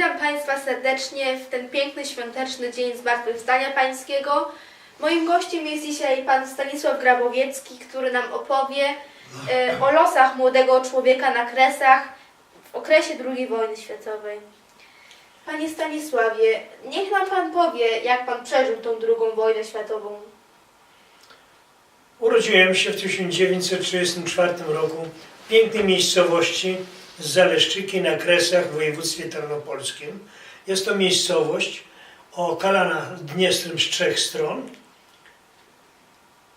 Witam Państwa serdecznie w ten piękny, świąteczny dzień Zmartwychwstania Pańskiego. Moim gościem jest dzisiaj Pan Stanisław Grabowiecki, który nam opowie e, o losach młodego człowieka na Kresach w okresie II wojny światowej. Panie Stanisławie, niech nam Pan powie, jak Pan przeżył tą II wojnę światową. Urodziłem się w 1934 roku w pięknej miejscowości Zaleszczyki na Kresach w województwie tarnopolskim. Jest to miejscowość okalana Dniestrem z trzech stron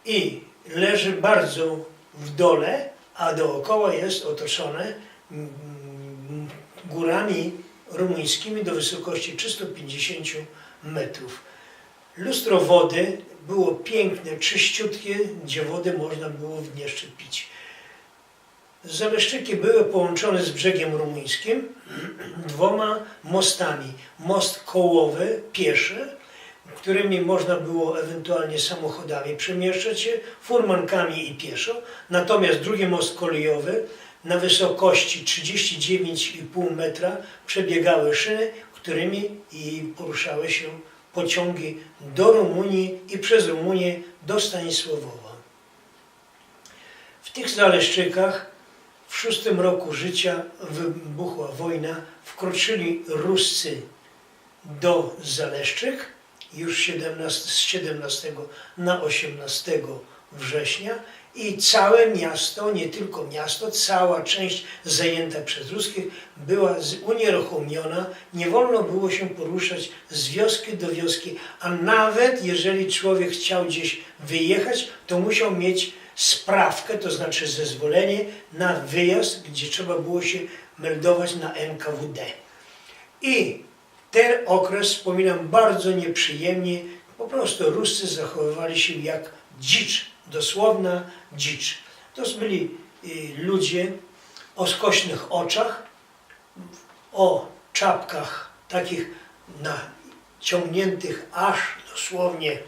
i leży bardzo w dole, a dookoła jest otoczone mm, górami rumuńskimi do wysokości 350 metrów. Lustro wody było piękne, czyściutkie, gdzie wody można było w Dniestrze pić. Zaleszczyki były połączone z brzegiem rumuńskim dwoma mostami. Most kołowy, pieszy, którymi można było ewentualnie samochodami przemieszczać się, furmankami i pieszo. Natomiast drugi most kolejowy na wysokości 39,5 metra przebiegały szyny, którymi i poruszały się pociągi do Rumunii i przez Rumunię do Stanisławowa. W tych Zaleszczykach w szóstym roku życia wybuchła wojna, wkroczyli Ruscy do Zaleszczyk już 17, z 17 na 18 września i całe miasto, nie tylko miasto, cała część zajęta przez ruskich była unieruchomiona, nie wolno było się poruszać z wioski do wioski, a nawet jeżeli człowiek chciał gdzieś wyjechać, to musiał mieć sprawkę, to znaczy zezwolenie na wyjazd, gdzie trzeba było się meldować na NKWD. I ten okres wspominam bardzo nieprzyjemnie. Po prostu Ruscy zachowywali się jak dzicz, dosłowna dzicz. To byli y, ludzie o skośnych oczach, o czapkach takich naciągniętych aż dosłownie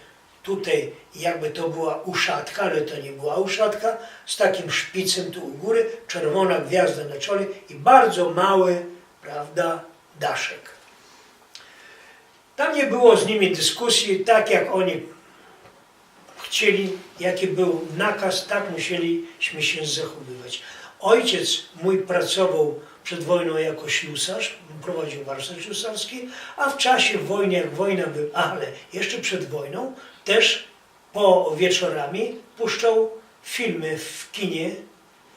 tutaj jakby to była uszatka, ale to nie była uszatka, z takim szpicem tu u góry, czerwona gwiazda na czole i bardzo mały, prawda, daszek. Tam nie było z nimi dyskusji, tak jak oni chcieli, jaki był nakaz, tak musieliśmy się zachowywać. Ojciec mój pracował przed wojną jako ślusarz, prowadził warsztat ślusarski, a w czasie wojny, jak wojna była, ale jeszcze przed wojną, też po wieczorami puszczał filmy w kinie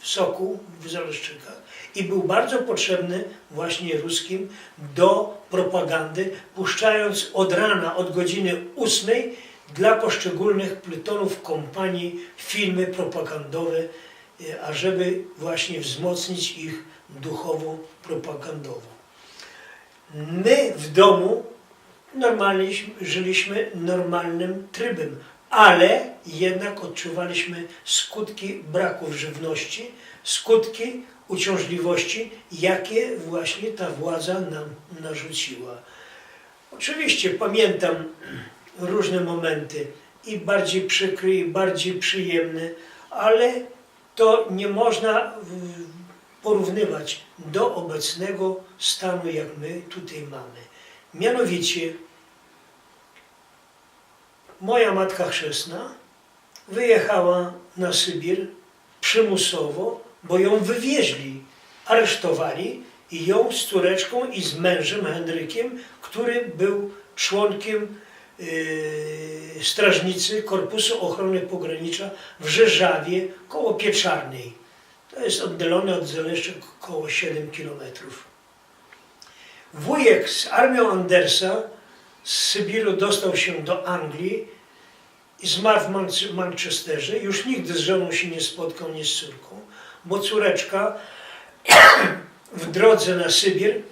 w Soku, w Zaleszczykach i był bardzo potrzebny właśnie ruskim do propagandy, puszczając od rana, od godziny ósmej dla poszczególnych plutonów kompanii filmy propagandowe, ażeby właśnie wzmocnić ich duchowo propagandowo. My w domu normalnie żyliśmy normalnym trybem, ale jednak odczuwaliśmy skutki braków żywności, skutki uciążliwości, jakie właśnie ta władza nam narzuciła. Oczywiście pamiętam różne momenty i bardziej przykre, i bardziej przyjemne, ale to nie można porównywać do obecnego stanu, jak my tutaj mamy. Mianowicie moja matka chrzestna wyjechała na Sybir przymusowo, bo ją wywieźli, aresztowali i ją z córeczką i z mężem Henrykiem, który był członkiem strażnicy Korpusu Ochrony Pogranicza w Rzeżawie koło Pieczarnej. To jest oddalone od Zaleszczyk około 7 kilometrów. Wujek z armią Andersa z Sybiru dostał się do Anglii i zmarł w Man- Manchesterze. Już nigdy z żoną się nie spotkał, nie z córką, bo córeczka w drodze na Sybir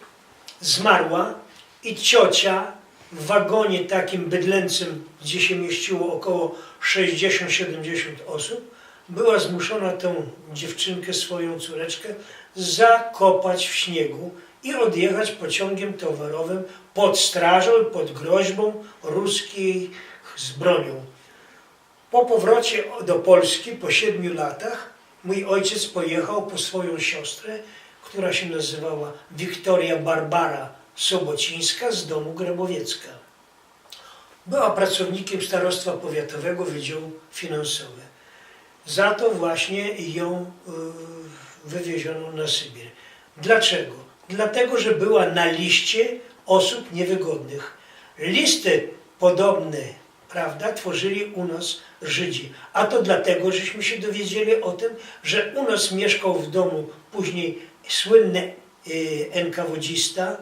zmarła i ciocia w wagonie takim bydlęcym, gdzie się mieściło około 60-70 osób, była zmuszona tę dziewczynkę, swoją córeczkę, zakopać w śniegu i odjechać pociągiem towarowym pod strażą, pod groźbą ruskiej z bronią. Po powrocie do Polski po siedmiu latach mój ojciec pojechał po swoją siostrę, która się nazywała Wiktoria Barbara Sobocińska z domu Grabowiecka. Była pracownikiem Starostwa Powiatowego Wydziału Finansowe. Za to właśnie ją y, wywieziono na Sybir. Dlaczego? Dlatego, że była na liście osób niewygodnych. Listy podobne, prawda, tworzyli u nas Żydzi. A to dlatego, żeśmy się dowiedzieli o tym, że u nas mieszkał w domu później słynny NKWDzista,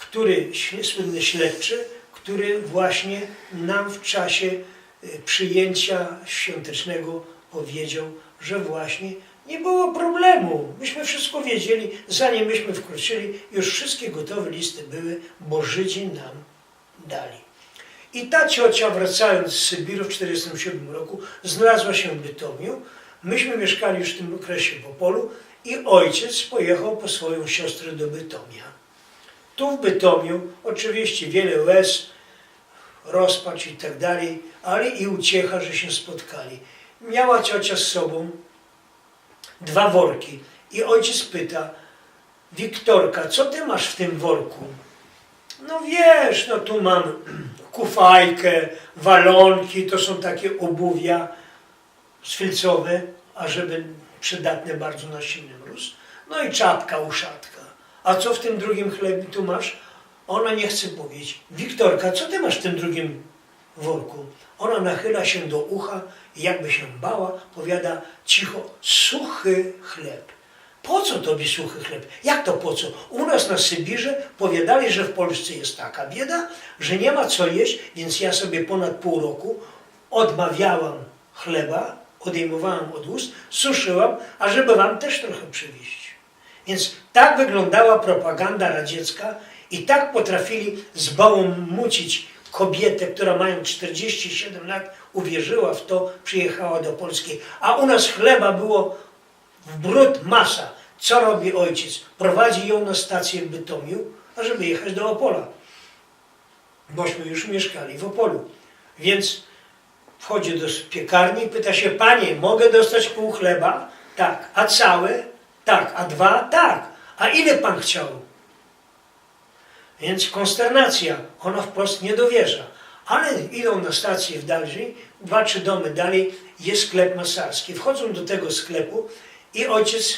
który, słynny śledczy, który właśnie nam w czasie y, przyjęcia świątecznego powiedział, że właśnie nie było problemu. Myśmy wszystko wiedzieli, zanim myśmy wkroczyli, już wszystkie gotowe listy były, bo Żydzi nam dali. I ta ciocia, wracając z Sybiru w 1947 roku, znalazła się w Bytomiu. Myśmy mieszkali już w tym okresie w Opolu i ojciec pojechał po swoją siostrę do Bytomia. Tu w Bytomiu oczywiście wiele łez, rozpacz i tak dalej, ale i uciecha, że się spotkali. Miała ciocia z sobą dwa worki i ojciec pyta, Wiktorka, co ty masz w tym worku? No wiesz, no tu mam kufajkę, walonki, to są takie obuwia szwilcowe, a żeby przydatne bardzo na silny mróz. No i czapka, uszatka. A co w tym drugim chlebie tu masz? Ona nie chce powiedzieć. Wiktorka, co ty masz w tym drugim worku? Ona nachyla się do ucha i jakby się bała, powiada cicho, suchy chleb. Po co tobie suchy chleb? Jak to po co? U nas na Sybirze powiadali, że w Polsce jest taka bieda, że nie ma co jeść, więc ja sobie ponad pół roku odmawiałam chleba, odejmowałam od ust, suszyłam, a żeby wam też trochę przywieźć. Więc tak wyglądała propaganda radziecka i tak potrafili zbałamucić kobietę, która mają 47 lat, uwierzyła w to, przyjechała do Polski. A u nas chleba było w brud masa. Co robi ojciec? Prowadzi ją na stację w Bytomiu, ażeby jechać do Opola. Bośmy już mieszkali w Opolu. Więc wchodzi do piekarni i pyta się, panie, mogę dostać pół chleba? Tak. A całe? Tak. A dwa? Tak. A ile pan chciał? Więc konsternacja, ona wprost nie dowierza. Ale idą na stację w dalej, dwa, trzy domy dalej jest sklep masarski. Wchodzą do tego sklepu i ojciec,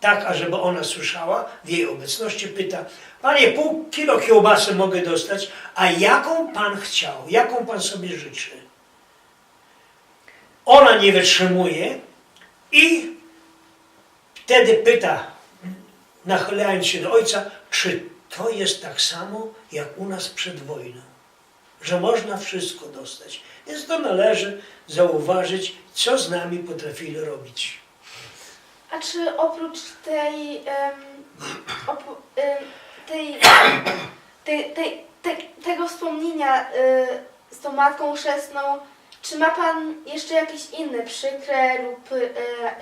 tak ażeby ona słyszała, w jej obecności pyta, panie, pół kilo kiełbasy mogę dostać, a jaką pan chciał, jaką pan sobie życzy? Ona nie wytrzymuje i wtedy pyta, nachylając się do ojca, czy to jest tak samo jak u nas przed wojną, że można wszystko dostać. Więc to należy zauważyć, co z nami potrafili robić. A czy oprócz tej, tej, tej, tej, tego wspomnienia y, z tą Matką Chrzestną, czy ma Pan jeszcze jakieś inne przykre lub y,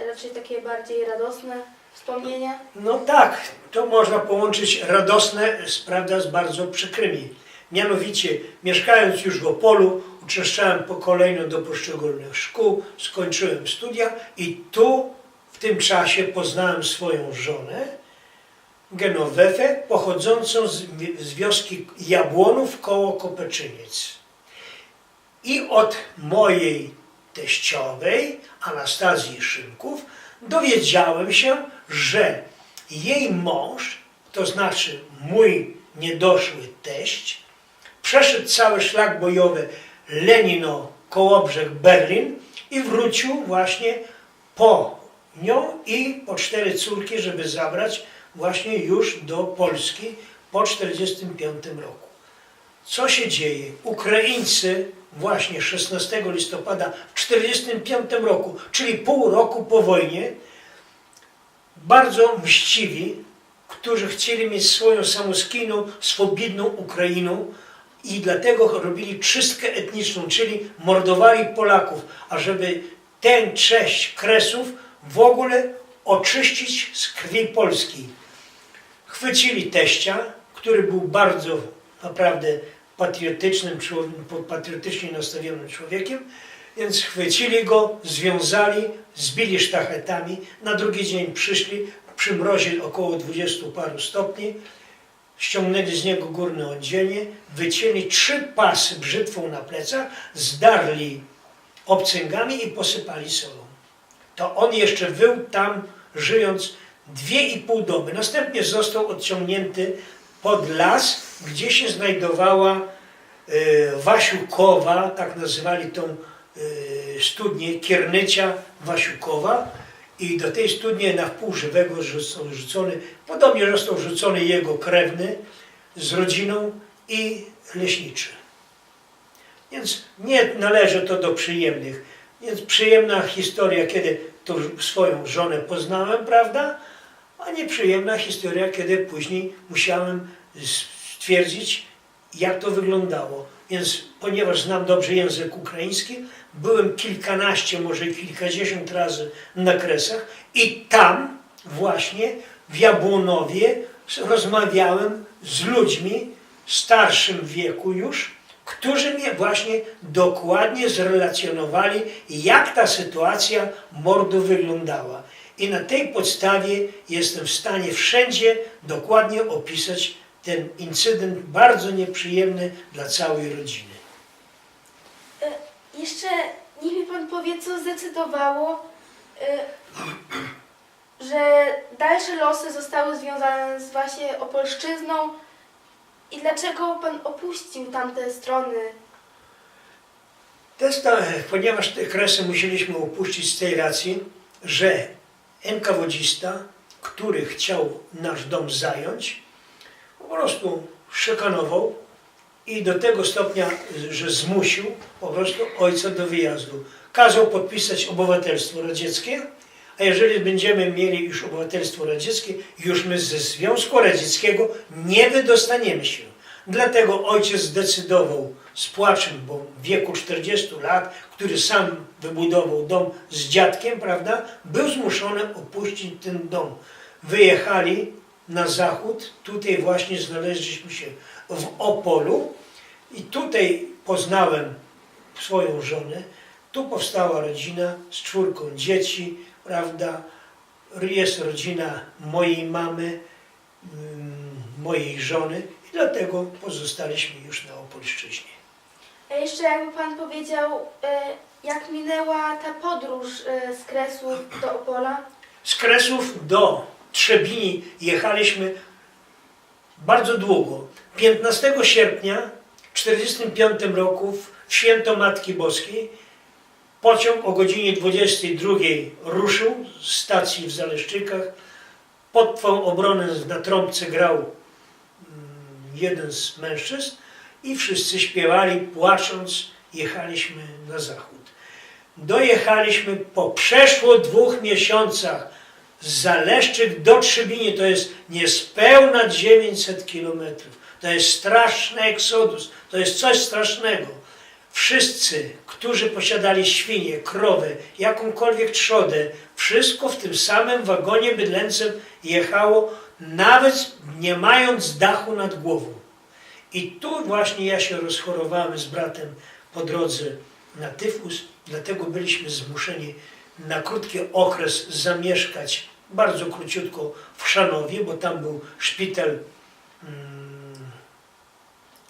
raczej takie bardziej radosne wspomnienia? No tak, to można połączyć radosne, prawda, z bardzo przykrymi. Mianowicie, mieszkając już w Opolu, uczęszczałem po kolejno do poszczególnych szkół, skończyłem studia i tu w tym czasie poznałem swoją żonę, Genowefę, pochodzącą z, z wioski Jabłonów koło Kopeczyniec. I od mojej teściowej, Anastazji Szymków, dowiedziałem się, że jej mąż, to znaczy mój niedoszły teść, przeszedł cały szlak bojowy Lenino, Kołobrzeg, Berlin i wrócił właśnie po nią i po cztery córki, żeby zabrać właśnie już do Polski po 1945 roku. Co się dzieje? Ukraińcy właśnie 16 listopada w 1945 roku, czyli pół roku po wojnie, bardzo mściwi, którzy chcieli mieć swoją samoskijną, swobodną Ukrainą i dlatego robili czystkę etniczną, czyli mordowali Polaków, ażeby tę część Kresów w ogóle oczyścić z krwi polskiej. Chwycili teścia, który był bardzo naprawdę patriotycznym, patriotycznie nastawionym człowiekiem, więc chwycili go, związali, zbili sztachetami. Na drugi dzień przyszli przy mrozie około 20 paru stopni ściągnęli z niego górne oddzielnie, wycięli trzy pasy brzytwą na plecach, zdarli obcęgami i posypali solą. To on jeszcze był tam, żyjąc dwie i pół doby. Następnie został odciągnięty pod las, gdzie się znajdowała e, Wasiukowa, tak nazywali tą e, studnię, Kiernycia Wasiukowa. I do tej studni na wpół żywego został rzucony, podobnie został rzucony jego krewny z rodziną i leśniczy. Więc nie należy to do przyjemnych. Więc przyjemna historia, kiedy tą swoją żonę poznałem, prawda? A nieprzyjemna historia, kiedy później musiałem stwierdzić, jak to wyglądało. Więc ponieważ znam dobrze język ukraiński, byłem kilkanaście, może kilkadziesiąt razy na kresach i tam właśnie w Jabłonowie rozmawiałem z ludźmi w starszym wieku już, którzy mnie właśnie dokładnie zrelacjonowali, jak ta sytuacja mordu wyglądała. I na tej podstawie jestem w stanie wszędzie dokładnie opisać ten incydent bardzo nieprzyjemny dla całej rodziny. E, Jeszcze niech mi pan powie, co zdecydowało, e, że dalsze losy zostały związane z właśnie Opolszczyzną i dlaczego pan opuścił tamte strony? To jest ta, ponieważ te kresy musieliśmy opuścić z tej racji, że NKWDzista, który chciał nasz dom zająć, po prostu szykanował i do tego stopnia, że zmusił po prostu ojca do wyjazdu. Kazał podpisać obywatelstwo radzieckie, a jeżeli będziemy mieli już obywatelstwo radzieckie, już my ze Związku Radzieckiego nie wydostaniemy się. Dlatego ojciec zdecydował z płaczem, bo w wieku 40 lat, który sam wybudował dom z dziadkiem, prawda, był zmuszony opuścić ten dom. Wyjechali na zachód, tutaj właśnie znaleźliśmy się w Opolu i tutaj poznałem swoją żonę. Tu powstała rodzina z czwórką dzieci, prawda? Jest rodzina mojej mamy, mm, mojej żony i dlatego pozostaliśmy już na Opolszczyźnie. Jeszcze jakby pan powiedział, e, jak minęła ta podróż e, z Kresów do Opola? Z Kresów do Trzebini jechaliśmy bardzo długo. 15 sierpnia w 1945 roku w święto Matki Boskiej pociąg o godzinie 22 ruszył z stacji w Zaleszczykach. Pod tą obronę na trąbce grał mm, jeden z mężczyzn i wszyscy śpiewali, płacząc, jechaliśmy na zachód. Dojechaliśmy po przeszło dwóch miesiącach z Zaleszczyk do Trzebini, to jest niespełna 900 kilometrów. To jest straszny eksodus, to jest coś strasznego. Wszyscy, którzy posiadali świnie, krowy, jakąkolwiek trzodę, wszystko w tym samym wagonie bydlęcym jechało, nawet nie mając dachu nad głową. I tu właśnie ja się rozchorowałem z bratem po drodze na tyfus, dlatego byliśmy zmuszeni na krótki okres zamieszkać bardzo króciutko w Chrzanowie, bo tam był szpital mm,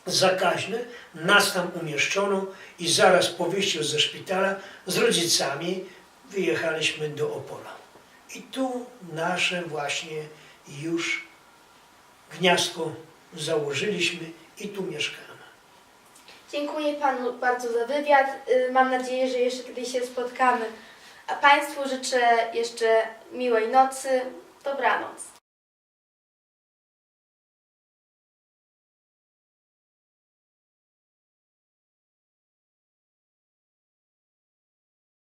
zakaźny. Nas tam umieszczono i zaraz po wyjściu ze szpitala z rodzicami wyjechaliśmy do Opola. I tu nasze właśnie już gniazdko założyliśmy i tu mieszkamy. Dziękuję panu bardzo za wywiad. Y, Mam nadzieję, że jeszcze kiedyś się spotkamy. A państwu życzę jeszcze miłej nocy. Dobranoc.